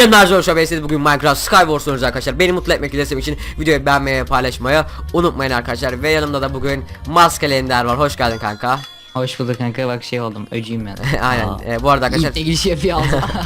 geldin Arzu Şabe'siz bugün Minecraft Skywars oynuyoruz arkadaşlar. Beni mutlu etmek istedim için videoyu beğenmeyi paylaşmayı unutmayın arkadaşlar. Ve yanımda da bugün Maskeli Ender var. Hoş geldin kanka. Hoş bulduk kanka bak şey oldum öcüyüm ben. Aynen. Aa. Ee, bu arada arkadaşlar İlk de giriş yapıyor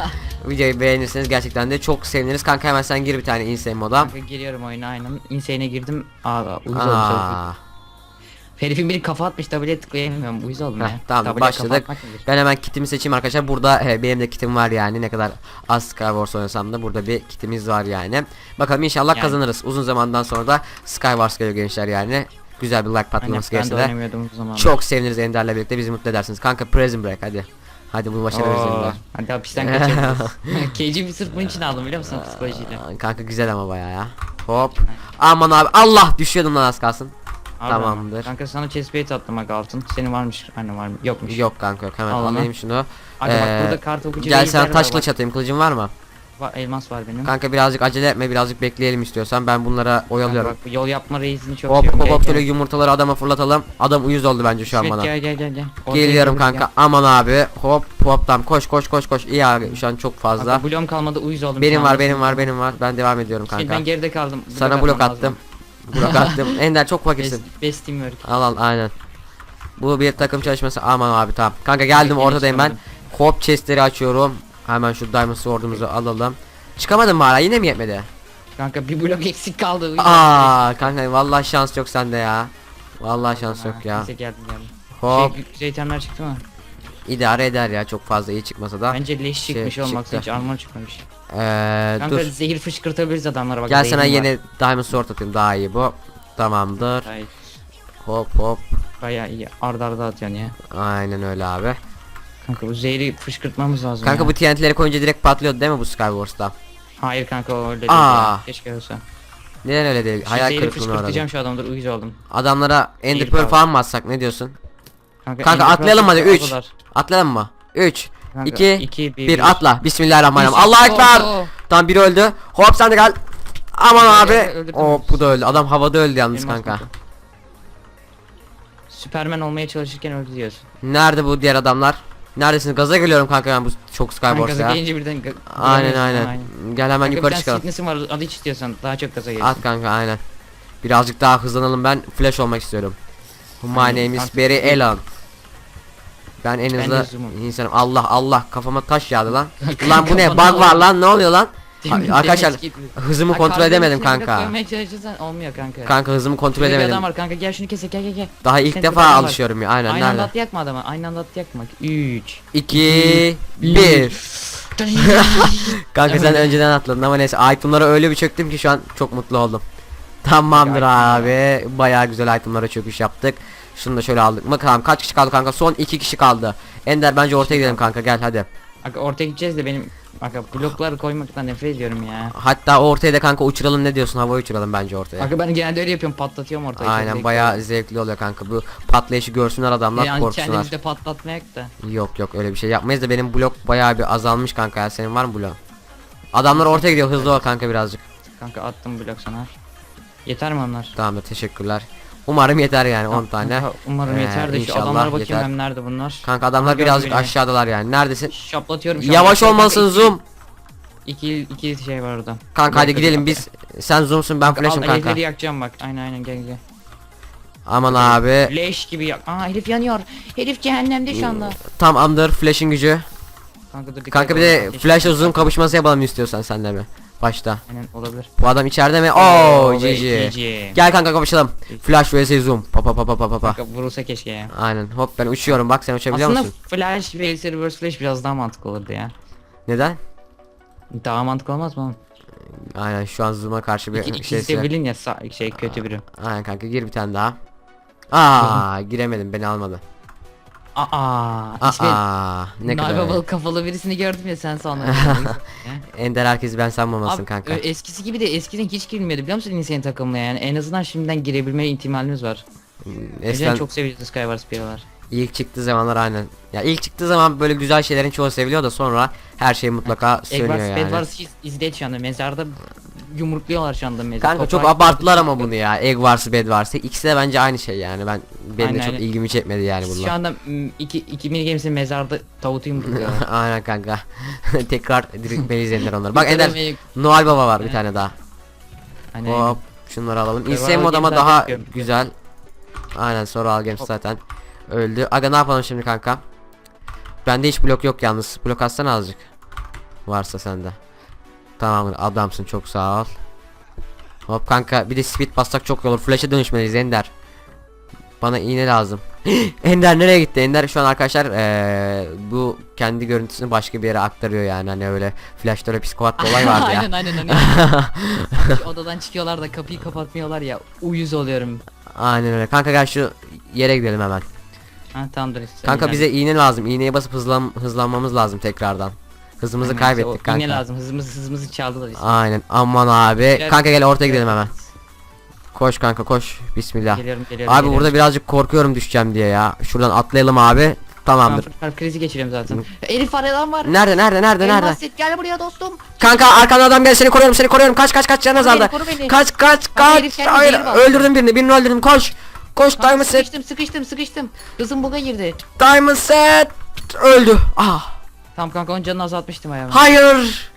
videoyu beğenirseniz gerçekten de çok seviniriz. Kanka hemen sen gir bir tane insane moda. kanka giriyorum oyuna aynen. Insane'e girdim. Aa uyuz oldum. Herifin biri kafa atmış tableye tıklayamıyorum. Uyuz oldum Heh, ya. tamam Tableye başladık. kafa atmak nedir? Ben hemen kitimi seçeyim arkadaşlar. Burada e, benim de kitim var yani. Ne kadar az Skywars oynasam da burada bir kitimiz var yani. Bakalım inşallah Yani. kazanırız. Uzun zamandan sonra da Skywars geliyor gençler yani. Güzel bir like Aynen, patlaması ben gelirse de de oynamıyordum o zaman. çok seviniriz Ender'le birlikte bizi mutlu edersiniz. Kanka Prison Break hadi. Hadi bunu başarırız Oo, Ender. Hadi hapisten kaçabiliriz. KG bir sırf bunun için aldım biliyor musun psikolojiyle. Kanka güzel ama bayağı ya. Hop. Aman abi Allah düşüyordum lan az kalsın. Abi, Tamamdır. Kanka sana chest plate attım bak altın. Senin varmış. Anne var mı? Yokmuş. Yok kanka yok hemen Al onu. alayım şunu. Hadi bak Ee, burada kart okuyucu Gel sana taş var, kılıç atayım. Kılıcın var mı? Va- elmas var benim. Kanka birazcık acele etme birazcık bekleyelim istiyorsan ben bunlara Kanka oyalıyorum. bak bu yol yapma reisini çok Hop seviyorum. hop Gel, hop gel. şöyle yumurtaları adama fırlatalım. Adam uyuz oldu bence şu an Evet, bana. Gel gel gel gel. Ortaya Geliyorum doğru kanka. gel. Aman abi. Hop hop tam koş koş koş koş. İyi abi şu an çok fazla. Kanka bloğum kalmadı uyuz oldum. Benim var benim var benim var. Ben devam ediyorum Şimdi kanka. ben geride kaldım. Sana blok atmam attım. Blok attım. Ender çok fakirsin. Best, best teamwork. Al al aynen. Bu bir takım çalışması. Aman abi tamam. Kanka geldim ortadayım ben. Hop chestleri açıyorum. Hemen şu diamond sword'umuzu alalım. Çıkamadım mı hala yine mi yetmedi? Kanka bir blok eksik kaldı. Aa kanka vallahi şans yok sende ya. Vallahi şans yok ya. Neyse geldim geldim. Hop Şey, güzel itemler çıktı mı? idare eder ya çok fazla iyi çıkmasa da. Bence leş şey çıkmış olmakta çıktı. hiç armor çıkmamış. Eee Kanka dur. zehir fışkırtabiliriz adamlara bak. Gel sana zehrim var. yeni diamond sword atayım daha iyi bu. Tamamdır. Ay, Hop hop. Bayağı iyi. Arda arda atıyorsun ya. Aynen öyle abi. Kanka bu zehri fışkırtmamız lazım Kanka ya. bu TNT'leri koyunca direkt patlıyordu değil mi bu Skywars'ta? Hayır kanka o öyle değil Aa. ya. Keşke olsa. Neden öyle değil? Şu Hayal zehri kırıklığına uğradım. fışkırtacağım şu adamdır uyuz oldum. Adamlara Ender Pearl falan mı atsak ne diyorsun? Kanka, Kanka Ender atlayalım hadi, üç. Atlayalım mı? 3 Kanka, 2 iki, 1 atla. Bismillahirrahmanirrahim. Allah ekber. Oo. Tamam biri öldü. Hop sen de gel. Aman abi. öldürdüm. Hop bu da öldü. Adam havada öldü yalnız Elmas kanka. kanka. Süpermen olmaya çalışırken öldü diyorsun. Nerede bu diğer adamlar? Neredesiniz? Gaza geliyorum kanka ben bu çok Kanka Skywars gaza ya. gelince birden ga- Aynen aynen. Gel hemen Kanka yukarı bir çıkalım. fitness'im var adı hiç istiyorsan daha çok gaza gelirsin. At kanka aynen. Birazcık daha hızlanalım ben flash olmak istiyorum. My name is Barry bir- Allen. Ben en hızlı zoom'um. insanım. Allah Allah kafama taş yağdı lan. Lan bu ne? kafana Bug var lan. Ne oluyor lan? Demin- Arkadaşlar skip- hızımı Ha, kontrol edemedim kanka. koymaya çalışırsan olmuyor kanka. Kanka hızımı kontrol Şurada bir edemedim. adam var kanka gel şunu kesek gel gel gel. Daha ilk Sen defa adam var. alışıyorum ya. Aynen Aynı anda nerede? atlayak mı adama? Aynı anda atlayak mı? 3 2 1 Kanka sen önceden atladın ama neyse itemlara öyle bir çöktüm ki şu an çok mutlu oldum. Tamamdır abi. Bayağı güzel itemlara çöküş yaptık. Şunu da şöyle aldık. Bakalım kaç kişi kaldı kanka? Son iki kişi kaldı. Ender bence ortaya gidelim kanka gel hadi. Kanka ortaya gideceğiz de benim Kanka blokları koymaktan nefret ediyorum ya. Hatta ortaya da kanka uçuralım ne diyorsun? Havaya uçuralım bence ortaya. Kanka ben genelde öyle yapıyorum patlatıyorum ortaya. Aynen bayağı zevkli oluyor kanka. Bu patlayışı görsünler adamlar Yani korksunlar. kendimizi de patlatmayak da. Yok yok öyle bir şey yapmayız da benim blok bayağı bir azalmış kanka ya. Senin var mı blok? Adamlar ortaya gidiyor hızlı ol kanka birazcık. Kanka attım blok sana. Yeter mi onlar? Tamamdır teşekkürler. Umarım yeter yani 10 tane. Kanka, umarım Ee, yeter de şu inşallah adamlara bakayım yeter. hem nerede bunlar. Kanka adamlar Kanka, birazcık beni- aşağıdalar yani. Neredesin? Şaplatıyorum şu Yavaş anda. olmalısın Kanka, zoom. İki, iki, şey var orada. Kanka hadi gidelim yok. biz. Sen zoomsun ben flash'ım Al kanka. herifleri yakacağım bak. Aynen aynen gel gel. Aman abi. Leş gibi yak. Aa herif yanıyor. Herif cehennemde şu anda. Tam under flash'ın gücü. Kanka dur dikkat Kanka bir et, de ateş- flash zoom kapışması yapalım istiyorsan senle mi? Başta. Aynen olabilir. Bu adam içeride mi? Oo GG. Gel kanka kapışalım. Flash vs zoom. Pa pa pa pa pa pa pa. Vurulsa keşke ya. Aynen. Hop ben uçuyorum. Bak sen uçabiliyor Aslında musun? flash vs reverse flash biraz daha mantıklı olurdu ya. Neden? Daha mantıklı olmaz mı oğlum? Aynen şu an zoom'a karşı bir İki, ikisi şeyse. de bilin ya sa- şey kötü biri. Aynen kanka gir bir tane daha. Aa giremedim beni almadı. Aa, işte Aa ne kadar. Narvabalı kafalı birisini gördüm ya sen sanırım. Ender herkes ben sanmamasın Abi kanka. ö- eskisi gibi de eskiden hiç girilmiyordu biliyor musun insanın takımına yani en azından şimdiden girebilme ihtimalimiz var. Eskiden Eskiden çok seviyordu Skywars piyalar. ilk çıktığı zamanlar aynen. Ya ilk çıktığı zaman böyle güzel şeylerin çoğu seviliyor da sonra her şey mutlaka sönüyor Egbert yani. İs dead şu anda mezarda yumrukluyorlar şu anda mezi. Kanka çok abarttılar ama bunu ya. Egg varsa bed varsa. İkisi de bence aynı şey yani. Ben benim de Aynen, çok aynen. ilgimi çekmedi yani Şu bunlar. anda m, iki, iki mini gemisi mezarda tavutu yumrukluyor. Aynen kanka. Tekrar diriltmeli izlenir onları. Bak Ender Noel Baba var bir tane daha. Hani Hop şunları alalım. Survival İnsane modama game'den daha güzel. Aynen sonra al games zaten öldü. Aga ne yapalım şimdi kanka? Bende hiç blok yok yalnız. Blok atsana azıcık. Varsa sende. Tamam adamsın çok sağ ol. Hop kanka bir de speed bassak çok iyi olur. Flash'e dönüşmeliyiz Ender. Bana iğne lazım. Ender nereye gitti? Ender şu an arkadaşlar eee, bu kendi görüntüsünü başka bir yere aktarıyor yani hani öyle flash'ta öyle psikopat bir olay vardı ya. aynen aynen aynen. Odadan çıkıyorlar da kapıyı kapatmıyorlar ya. Uyuz oluyorum. Aynen öyle. Kanka gel şu yere gidelim hemen. Ha tamamdır. Kanka bize iğne lazım. İğneye basıp hızlan hızlanmamız lazım tekrardan. Hızımızı Aynen, kaybettik işte kanka. iğne lazım. Hızımızı hızımızı çaldılar işte. Aynen. Aman abi. Gel. Kanka gel ortaya gidelim hemen. Koş kanka koş. Bismillah. Geliyorum geliyorum. Abi geliyorum. burada birazcık korkuyorum düşeceğim diye ya. Şuradan atlayalım abi. Tamamdır. Tamam, krizi geçiriyorum zaten. Elif var adam var. Nerede nerede nerede nerede? Elmas gel buraya dostum. Kanka arkadan adam gel seni koruyorum seni koruyorum. Kaç kaç kaç canın azaldı. Kaç kaç kaç. Hayır öldürdüm birini. Birini öldürdüm. Koş. Koş Kanka, Diamond set. sıkıştım sıkıştım sıkıştım. Hızım buga girdi. Diamond set. Öldü. Ah. Tamam kanka onun canını azaltmıştım ayağımı. Hayır.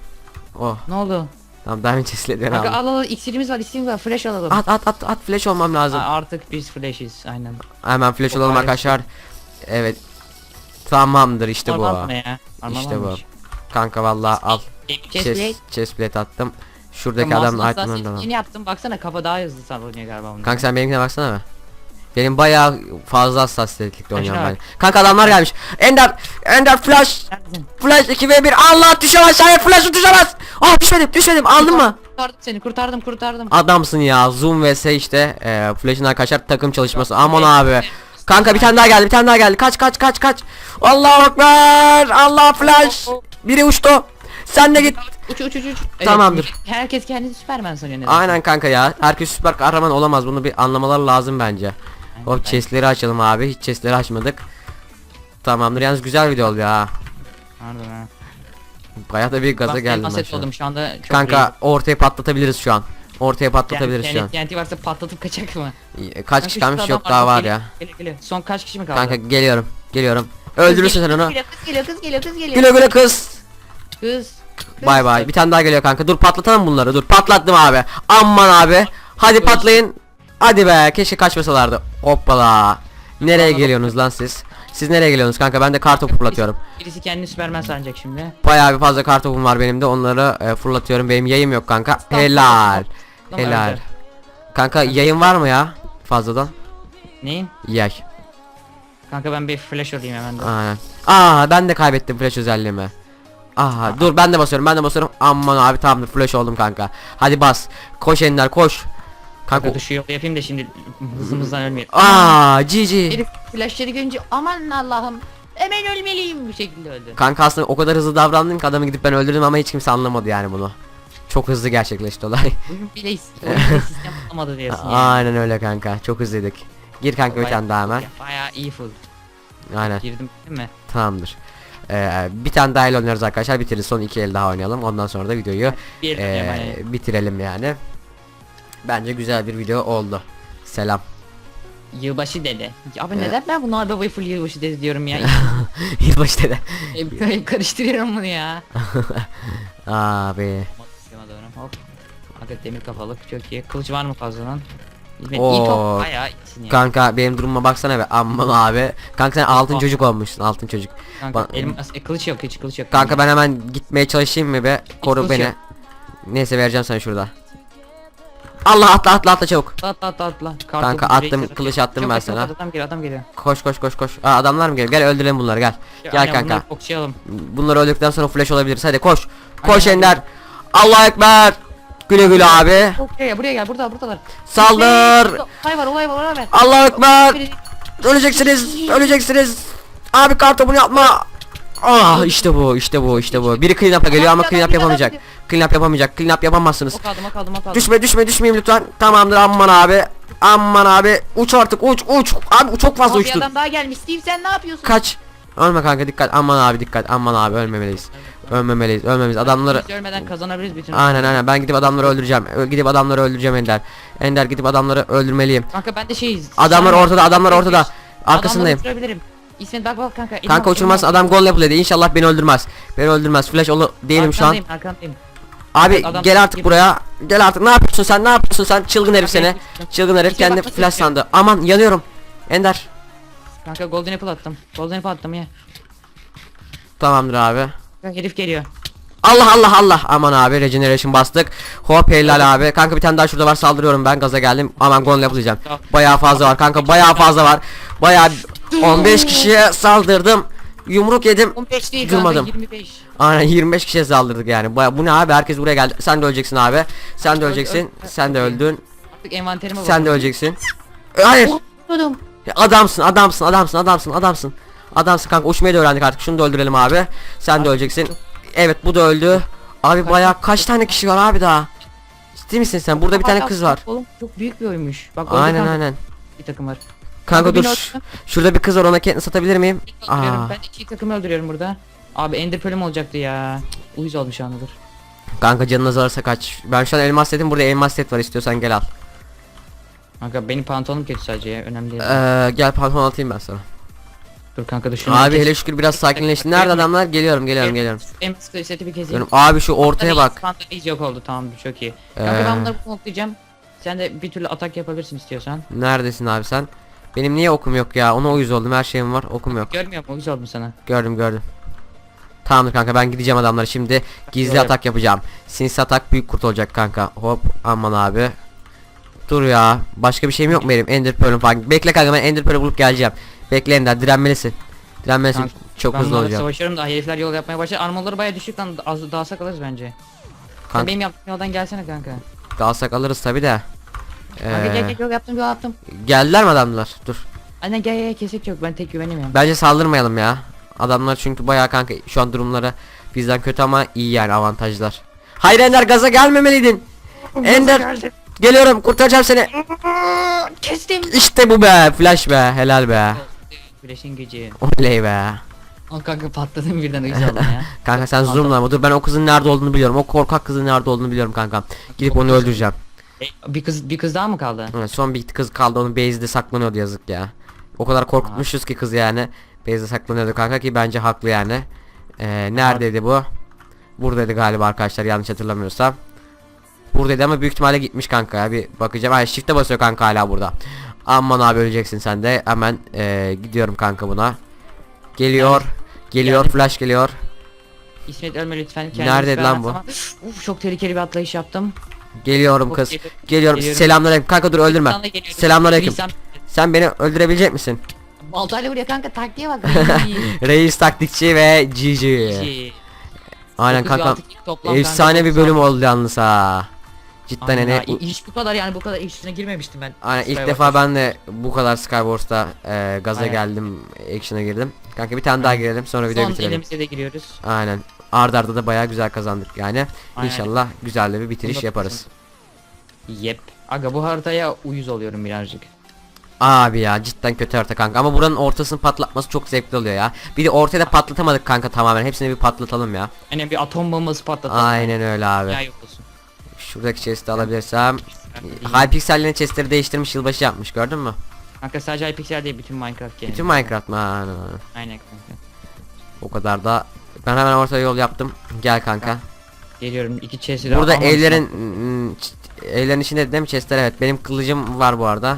Oh. Ne oldu? Tamam Diamond chest'leri Kanka aldım. al al iksirimiz var iksirimiz var flash alalım. At at at at flash olmam lazım. Aa, artık biz flash'iz aynen. Hemen flash O olalım arkadaşlar. Evet. Tamamdır işte bu. Ne ya? İşte bu. Kanka vallahi al. Chestplate. Chest, chest plate attım. Şuradaki Mouse'un da hassasiyetini al. Yeni yaptım baksana kafa daha hızlı sallanıyor galiba bunun. Kanka sen benimkine baksana be. Benim bayağı fazla hassasiyetlikte oynuyorum ben. Kanka adamlar gelmiş. Ender, Ender flash, flash 2 ve 1. Allah düşemez hayır flash'ı düşemez. Ah düşmedim düşmedim aldın mı? Kurtardım seni kurtardım kurtardım. Adamsın ya Zoom vs işte e, Flash'ın arkadaşlar takım çalışması aman abi Kanka bir tane daha geldi bir tane daha geldi kaç kaç kaç kaç Allahu Ekber Allah flash Biri uçtu Sen de git Uç uç uç uç. Tamamdır. herkes kendini Superman sanıyor. Aynen kanka ya herkes süper kahraman olamaz bunu bir anlamaları lazım bence Hop chestleri açalım abi hiç chestleri açmadık Tamamdır yalnız güzel video oldu ya Pardon ha. Bayağı da bir gaza Bak, geldim ben şu an. oldum şu anda çok Kanka ortaya patlatabiliriz şu an Ortaya patlatabiliriz şu an yani, TNT varsa patlatıp kaçak mı? Kaç kişi kalmış yok daha var ya. Son kaç kişi mi kaldı? Kanka geliyorum geliyorum Öldürürsün sen onu Kız geliyor kız geliyor kız geliyor kız geliyor. Güle güle kız Kız. Bay bay. Bir tane daha geliyor kanka. Dur patlatalım bunları. Dur patlattım abi. Aman abi. Hadi patlayın. Hadi be. Keşke kaçmasalardı. Hoppala. Nereye geliyorsunuz lan siz? Siz nereye geliyorsunuz kanka? Ben de kar topu fırlatıyorum. Birisi kendini Superman sanacak şimdi. Bayağı bir fazla kar topum var benim de. Onları e, fırlatıyorum. Benim yayım yok kanka. Helal. Helal. Kanka yayın var mı ya? Fazladan. Neyin? Yay. Kanka ben bir flash alayım hemen de. Aynen. Aa ben de kaybettim flash özelliğimi. Aha dur ben de basıyorum ben de basıyorum. Aman abi tamamdır flash oldum kanka. Hadi bas. Koş Ender koş. Kanka. Kanka şu yolu yapayım da şimdi hızımızdan ölmeyelim. Aa GG. Herif flashları görünce aman Allah'ım hemen ölmeliyim bir şekilde öldü. Kanka aslında o kadar hızlı davrandım ki adamı gidip ben öldürdüm ama hiç kimse anlamadı yani bunu. Çok hızlı gerçekleşti olay. Oyun bile, oyun bile sistem tutamadı diyorsun yani. Aynen öyle kanka. Çok hızlıydık. Gir kanka bir Bayağı- tane daha hemen. Bayağı iyi full. Aynen. Girdim değil mi? Tamamdır. Ee, bir tane daha el oynuyoruz arkadaşlar. Bitiririz. Son iki el daha oynayalım. Ondan sonra da videoyu Bir ee, bitirelim yani. Bence güzel bir video oldu. Selam. Yılbaşı dede. Ya Abi neden ben bunu abi full yılbaşı dede diyorum ya. Yılbaşı dede. Hep karıştırıyorum bunu ya. Abi. Sisteme doğru. Hop. Aga demir kafalık çok iyi. Kılıç var mı fazladan? İyi Oo. top bayağı iyisin ya. Kanka benim durumuma baksana be. Aman abi. Kanka sen altın çocuk olmuşsun. Altın çocuk. Kanka ba- elmas, e, kılıç yok hiç kılıç yok. Kanka ben hemen gitmeye çalışayım mı be? Koru kılıç beni. yok. Neyse vereceğim sana şurada. Allah atla atla atla çabuk. Atla atla atla. Kartopu Kanka attım, kılıç attım ben sana. Adam geliyor adam geliyor. Koş koş koş koş. Aa, adamlar mı geliyor? Gel öldürelim bunları gel. Ya, Gel aynen, kanka. Bunları okşayalım. Bunları öldükten sonra flash olabiliriz. Hadi koş. Koş Aynen, Ender. Allah ekber. Güle güle abi. Buraya gel buraya gel burada buradalar. Saldır. Olay var olay var olay var. Allah ekber. Öleceksiniz. Öleceksiniz. Abi kartopunu yapma. Ah işte bu işte bu işte bu. Biri clean up'a geliyor ama clean up yapamayacak. Clean up yapamayacak. Clean up yapamazsınız. Ok aldım ok aldım ok aldım. Düşme düşme düşmeyeyim lütfen. Tamamdır aman abi. Aman abi. Uç artık uç uç. Abi çok fazla Abi uçtun. adam daha gelmiş. Steve sen ne yapıyorsun? Kaç. Ölme kanka dikkat. Aman abi dikkat. Aman abi ölmemeliyiz. Ölmemeliyiz ölmemeliyiz adamları Biz ölmeden kazanabiliriz bütün. Aynen aynen ben gidip adamları öldüreceğim Gidip adamları öldüreceğim Ender Ender gidip adamları öldürmeliyim Kanka ben de şey. Adamlar ortada adamlar ortada Arkasındayım. İsmet bak bak kanka. Kanka uçurmaz adam gol yapılıyor İnşallah beni öldürmez Beni öldürmez flash olu değilim şu an Arkandayım, arkandayım. Abi Adam- gel artık buraya. Gel artık. Ne yapıyorsun sen? Ne yapıyorsun sen? Çılgın herif seni. Çılgın herif. Kendi bak, flash sandı. Aman yanıyorum. Ender. Kanka golden apple attım. Golden apple attım ya. Tamamdır abi. Kanka herif geliyor. Allah Allah Allah. Aman abi regeneration bastık. Hop helal abi. Kanka bir tane daha şurada var. Saldırıyorum ben. Gaza geldim. Aman gol yapacağım Tamam. bayağı fazla var. Kanka bayağı fazla var. Bayağı 15 kişiye saldırdım yumruk yedim 15 değil Durmadım. kanka 25. aynen 25 kişiye saldırdık yani. Baya- bu ne abi? Herkes buraya geldi. Sen de öleceksin abi. Sen de öleceksin. sen de öldün. Artık envanterime sen de öleceksin. E, hayır. Öldüm. adamsın adamsın adamsın adamsın adamsın. Adamsın kanka uçmayı da öğrendik artık. Şunu da öldürelim abi. Sen de öleceksin. evet bu da öldü. Abi bayağı kaç tane kişi var abi daha? Ciddi misin sen? Burada bir tane kız var. Oğlum çok büyük bir oymuş. Bak aynen aynen. bir takım var. Kanka dur ş- şurada bir kız var ona kendini satabilir miyim. Aa, Ben iki takımı öldürüyorum burada. Abi ender pearl'üm olacaktı ya. Cık, Uyuz olmuş dur. kanka canın azalırsa kaç ben şu an elmas setim burada elmas set var istiyorsan gel al Kanka benim pantolonum kötü sadece ya önemli değil. ee, gel pantolon atayım ben sana dur kanka şunu abi hele şükür biraz sakinleşti nerede adamlar geliyorum geliyorum geliyorum En sıkı seti bir keseyim. Diyorum, abi şu ortaya bak Pantolon iyice yok oldu tamam çok iyi. Kanka Ee. ben bunları bloklayacağım. Sen de bir türlü atak yapabilirsin istiyorsan. neredesin abi sen benim niye okum yok ya ona uyuz oldum her şeyim var okum yok Görmüyor musun? Uyuz oldum sana. Gördüm gördüm. Tamamdır kanka ben gideceğim adamlara şimdi gizli Yol atak yapacağım. Sinsi atak büyük kurt olacak kanka. Hop aman abi. Dur ya. Başka bir şeyim yok mu benim? Ender Pearl'üm falan. Bekle kanka ben Ender Pearl'ü bulup geleceğim. Bekle Ender direnmelisin. Direnmelisin. Kanka, Çok hızlı olacağım. savaşıyorum da herifler yol yapmaya başladı. Armorları baya düşük lan az daha alırız bence. Sen Kanka benim yaptığım yoldan gelsene kanka. dalsak alırız tabi de. Kanka gel Ee, gel yol yaptım yol yaptım. geldiler mi adamlar? Dur. Anne gel gel kesik yok ben tek güvenemiyorum. Bence saldırmayalım ya. Adamlar çünkü bayağı kanka şu an durumları bizden kötü ama iyi yani avantajlar. Hayır Ender gaza gelmemeliydin. Ender geliyorum kurtaracağım seni. Kestim. İşte bu be flash be helal be. Flash'in gücü. Oley be. Al kanka patladım birden uyuz oldum ya. Kanka sen zoomla ama dur ben o kızın nerede olduğunu biliyorum. O korkak kızın nerede olduğunu biliyorum kanka. Gidip onu öldüreceğim. E, bir kız bir kız daha mı kaldı? Evet, son bir kız kaldı onun base'de saklanıyordu yazık ya. O kadar korkutmuşuz ki kız yani. Base'de saklanıyordu kanka ki bence haklı yani. Ee, neredeydi bu? Buradaydı galiba arkadaşlar yanlış hatırlamıyorsam. Buradaydı ama büyük ihtimalle gitmiş kanka ya bir bakacağım. Ay shift'e basıyor kanka hala burada. Aman abi öleceksin sen de. Hemen ee, gidiyorum kanka buna. Geliyor. Geliyor yani- flash geliyor. İsmet ölme lütfen. kendini lütfen lan bu? Uf çok tehlikeli bir atlayış yaptım. Geliyorum kız. iyi. Geliyorum. Geliyorum. Selamünaleyküm. Kanka dur öldürme. Sana geliyorum. Selamünaleyküm. Sen beni öldürebilecek misin? Baltayla vuruyor kanka taktiğe bak. Reis taktikçi ve GG. Aynen Dokuz toplam Efsane kanka, bir bölüm oldu yalnız ha. Cidden Aynen hani ha, hiç bu kadar yani bu kadar üstüne girmemiştim ben. Aynen ilk defa ben de bu kadar Skywars'ta e, gaza Aynen. geldim, action'a girdim. Kanka bir tane daha girelim sonra videoyu Son bitirelim. elimize de giriyoruz. Aynen. Arda arda da bayağı güzel kazandık yani. Aynen. İnşallah güzel de bir bitiriş yaparız. Yep. Aga bu haritaya uyuz oluyorum birazcık. Abi ya cidden kötü harita kanka ama buranın ortasını patlatması çok zevkli oluyor ya. Bir de ortaya da patlatamadık kanka tamamen. Hepsini bir patlatalım ya. Hani bir atom bombası patlatalım. Aynen öyle abi. Ya yok olsun. Şuradaki chest'i alabilirsem. Hypixel'lerin chest'leri değiştirmiş yılbaşı yapmış gördün mü? Kanka sadece Hypixel değil bütün Minecraft genelinde. Bütün Minecraft mı? Aynen, aynen. Aynen kanka. O kadar da. Ben hemen orta yol yaptım. Gel kanka. Geliyorum iki chest'i Burada evlerin ç- evlerin içinde değil mi chestler evet. Benim kılıcım var bu arada.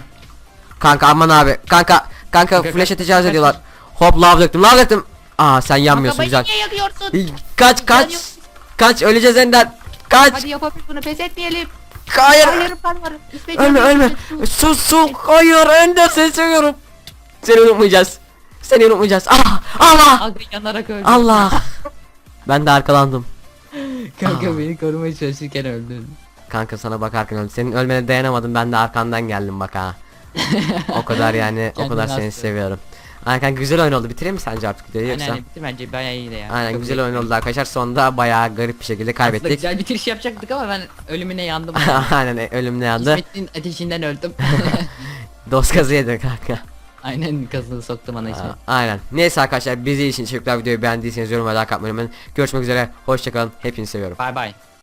Kanka aman abi. Kanka kanka Kanka, flash'e tecavüz ediyorlar. Hop lav döktüm. Lav döktüm. Aa sen yanmıyorsun Kanka güzel. beni niye yakıyorsun? Kaç kaç. Kaç öleceğiz Ender. Kaç. Hadi yapabiliriz bunu pes etmeyelim. Hayır. Hayır ben varım. İsmet Ölme ölme. Sus sus. Hayır Ender seni seviyorum. Seni unutmayacağız. Seni unutmayacağız. Ah Allah. Aga yanarak öldü. Allah. ben de arkalandım. Kanka beni korumaya çalışırken öldün. Kanka sana bakarken öldüm. Senin ölmene dayanamadım. Ben de arkandan geldim bak ha. o kadar yani o Kendini kadar seni astı. seviyorum. Aynen kanka güzel oyun oldu. Bitireyim mi sence artık videoyu Aynen yoksa? bitti bence bayağı iyiydi ya. Aynen Çok güzel iyi. oyun oldu arkadaşlar. Sonunda bayağı garip bir şekilde Aslında kaybettik. güzel bitiriş yapacaktık ama ben ölümüne yandım. Aynen ölüm ne yandı? İsmet'in ateşinden öldüm. Dost kazı yedin kanka. Aynen kazını soktum ana ismi. Aa, Aynen. Neyse arkadaşlar bizi için teşekkürler videoyu beğendiyseniz yorum ve like atmayı unutmayın. Görüşmek üzere. Hoşçakalın. Hepinizi seviyorum. Bay bay.